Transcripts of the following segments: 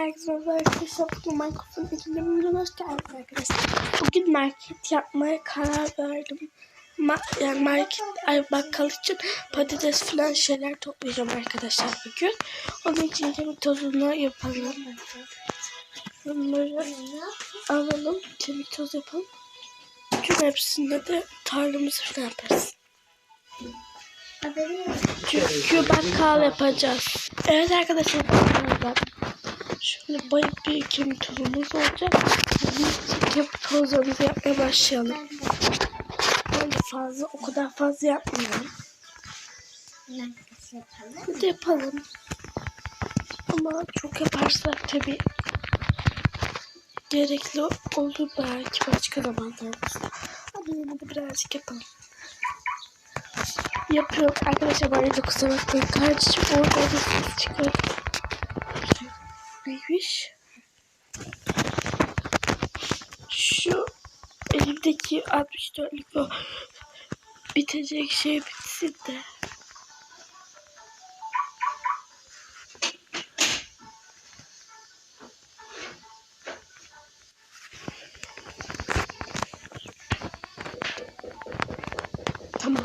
Herkese merhaba arkadaşlar. Bugün Minecraft'ın ikinci bölümüne hoş geldiniz arkadaşlar. Bugün market yapmaya karar verdim. Ma yani market, ay bakkal için patates falan şeyler toplayacağım arkadaşlar bugün. Onun için kemik tozunu yapalım. Bunları alalım, kemik toz yapalım. Bütün hepsinde de tarlamızı falan yaparız. Çünkü bakkal yapacağız. Evet arkadaşlar. bakalım. Şöyle bayık bir kemik tozumuz olacak. Biz kemik tozlarımızı yapmaya başlayalım. De fazla, o kadar fazla yapmıyorum. Bir de yapalım. Ama çok yaparsak tabii gerekli olur belki başka zamanlarımızda. Ama yine de birazcık yapalım. Yapıyorum arkadaşlar bana da kusura bakmayın. Kardeşim orada da ses Neymiş? Şu elimdeki 64'lük o bitecek şey bitsin de. Tamam.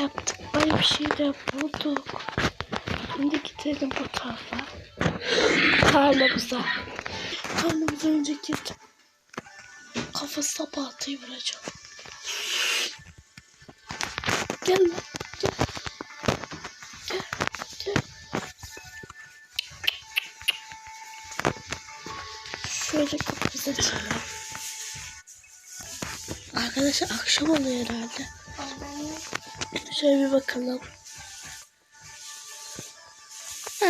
Yaptık. Böyle bir şey de bulduk. Şimdi gidelim bu tarafa. Tarlamıza. Tarlamıza önce git. Kafası sapahtayı vuracağım. Gel lan. Gel. Gel. Gel. Şöyle kapımızı açalım. Arkadaşlar akşam oluyor herhalde. Şöyle bir bakalım.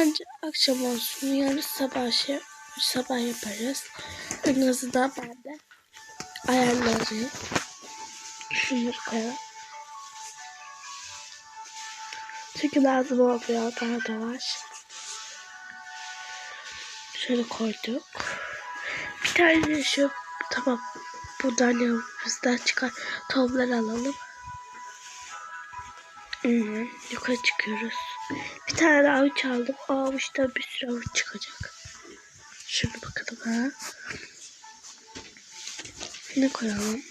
Bence akşam olsun. Yarın sabah şey sabah yaparız. En azından ben de ayarlarım. Şunları. Çünkü lazım oluyor. Daha da var. Şöyle koyduk. Bir tane şu tamam. Buradan yanımızdan çıkar. Tohumları alalım. Hmm, yukarı çıkıyoruz. Bir tane daha avuç aldım. O avuçtan bir sürü avuç çıkacak. Şunu bakalım ha. Ne koyalım?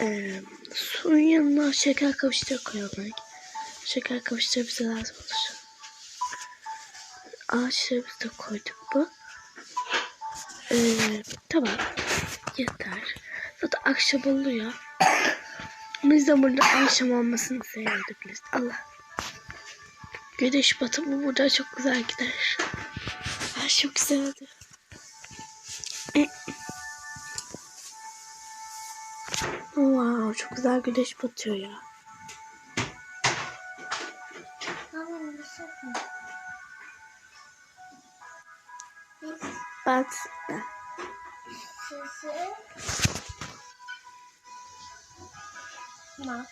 Ee, suyun yanına şeker kavuşları koyalım. Şeker kavuşları bize lazım olur. Ağaçlarımızı da koyduk mu? Ee, tamam. Yeter. Zaten akşam oluyor. Biz de burada akşam olmasını seyredebiliriz. Allah. Güneş batımı burada çok güzel gider. Her çok güzeldi. wow, çok güzel güneş batıyor ya. Bat.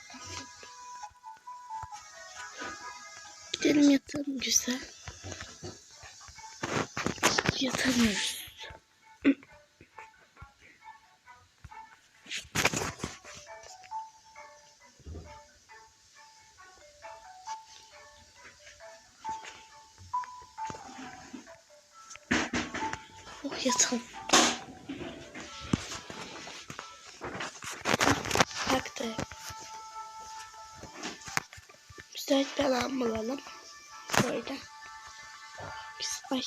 Gidelim yatalım güzel. Yatamıyoruz. Oh yatalım. Güzel bir alan bulalım. Böyle. Biz ay.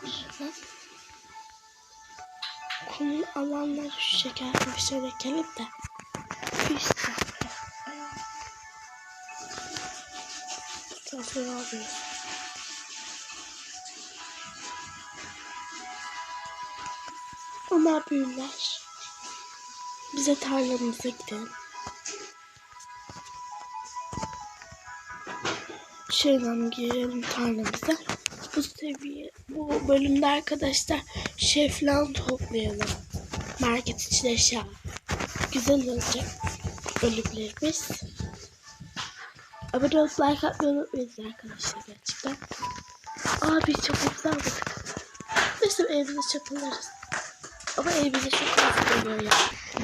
Şuna. Konu alanları şu şeker şöyle gelip de. İşte. Tasvir alıyoruz. Onlar büyürler. Bize tarlamıza gidelim. Şeyden girelim tarlamıza. Bu seviye, bu bölümde arkadaşlar şey falan toplayalım. Market için eşya. Güzel olacak bölümlerimiz. Abone olup like atmayı unutmayınız arkadaşlar gerçekten. Abi çapımızı aldık. Neyse evimize çapılarız. Ama evimize çok az geliyor ya.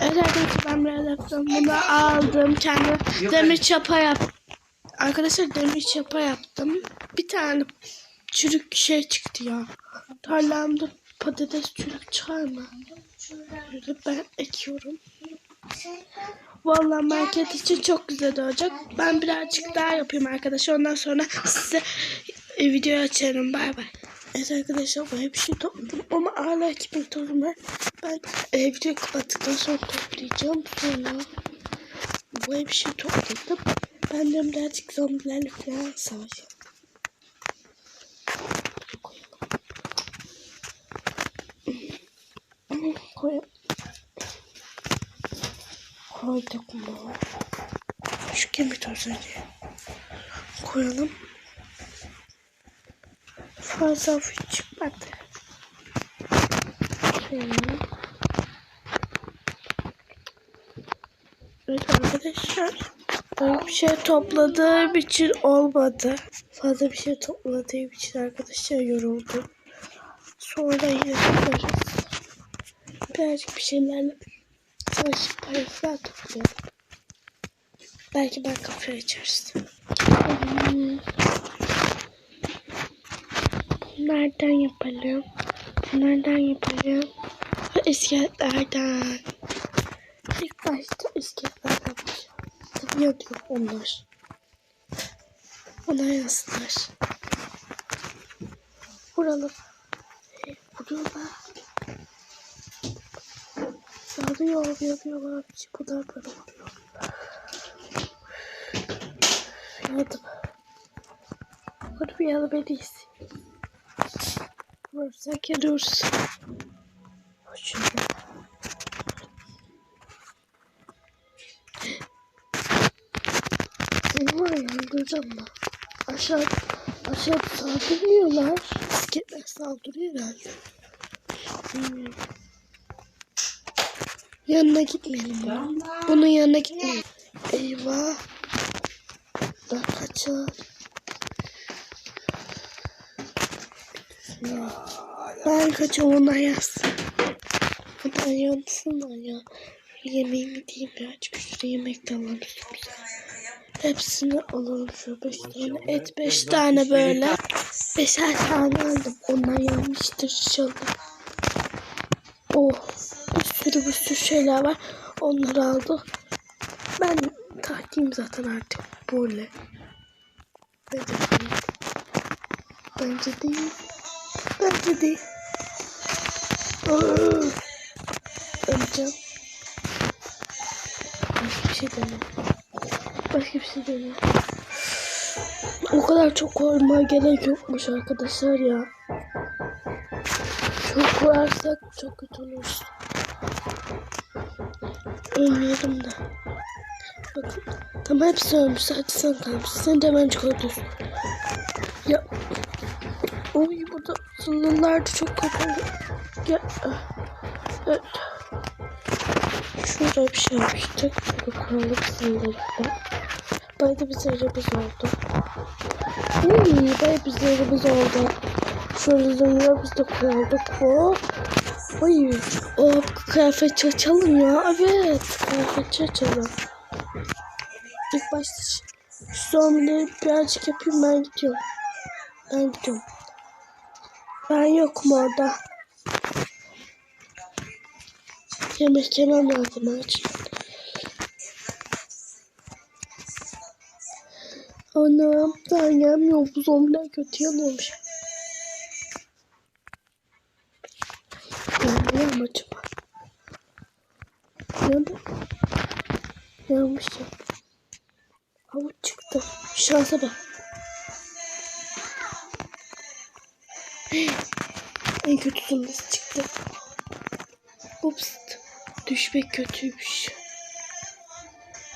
Evet arkadaşlar ben biraz yaptım. Bunu aldım. Kendi demir çapa yap Arkadaşlar demir çapa yaptım. Bir tane çürük şey çıktı ya. Tarlamda patates çürük çıkar mı? Böyle ben ekiyorum. Vallahi market için çok güzel olacak. Ben birazcık daha yapayım arkadaşlar. Ondan sonra size e, video açarım. Bay bay. Evet arkadaşlar bu hep şey topladım ama hala 2000 tozum var. Ben e, videoyu kapattıktan sonra toplayacağım. Sonra bu hep şey topladım. Ben de birazcık zombilerle falan. Koyalım. Koyalım. Koyduk mu? Şu kemik tozunu koyalım. Fazla hafif çıkmadı. Şöyle. Evet arkadaşlar. Ben bir şey topladığım için olmadı. Fazla bir şey topladığım için arkadaşlar yoruldu. Sonra yine yaparız. Birazcık bir şeylerle çalışıp para falan toplayalım. Belki ben kafe. Hmm. Nereden yapalım? Nereden yapalım? Ha, İskeletlerden. İlk başta iskeletlerden. Tabii yanıyor onlar. Ona yazdılar. Vuralım. Vuruyorlar. Yanıyor, yanıyorlar. Bunlar böyle vuruyor. Yandım. Bunu iyisi. Vurursak yanıyoruz. Şöyle. Seni var ya ben. Aşağı, aşağı saldırmıyorlar. İsketler saldırıyor herhalde. Bilmiyorum. Yanına gitmeyelim bunun. Bunun yanına gitmeyelim. Eyvah. Da kaçar. Ya. Ben kaçıyorum ondan yazsın. Ondan yansınlar ya. Yemeğimi diyeyim birazcık şurada yemek de üstümüze. Hepsini alalım şu beş tane et beş tane böyle. Beşer tane aldım. Onlar yanmıştır inşallah. Oh bir sürü bir sürü şeyler var. Onları aldı. Ben takiyim zaten artık böyle. Bence değil. Bence değil. Bence değil. Öleceğim. Başka bir şey deme. Başka bir şey deme. O kadar çok koymaya gerek yokmuş arkadaşlar ya. Çok koyarsak çok kötü olur. Ölmeyelim de. Bakın. Tamam hepsi ölmüş. Sadece sen kalmışsın. Sen de hemen çıkartıyorsun. Ya. Oy burada sınırlarda çok kapalı. Gel. Evet. Şurada bir şey yapmıştık. Burada kuralım sınırlarda. Bayda bir zerremiz oldu. Uy, bayda bir zerremiz oldu. Şöyle biz de koyalım. Hop. Oy. O kıyafet açalım ya. Evet. Kıyafet açalım. İlk başta şu zombileri birazcık yapayım ben gidiyorum. Ben gidiyorum. Ben yokum orada. Yemek yemem lazım aç. Anam ben yemiyorum. Bu zombiler kötü yanıyormuş. Yanıyor mu acaba? Yandı. Yanmış ya. Havuç çıktı. Şansa bak. En kötüsü nasıl çıktı? Ups. Düşmek kötüymüş.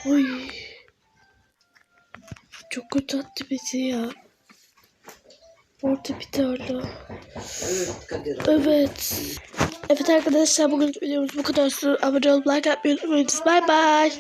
Oy. Çok kötü attı bizi ya. Bir tane. Evet. Evet. Evet arkadaşlar bugün videomuz bu kadar. Abone olup like atmayı unutmayınız. Bye bye.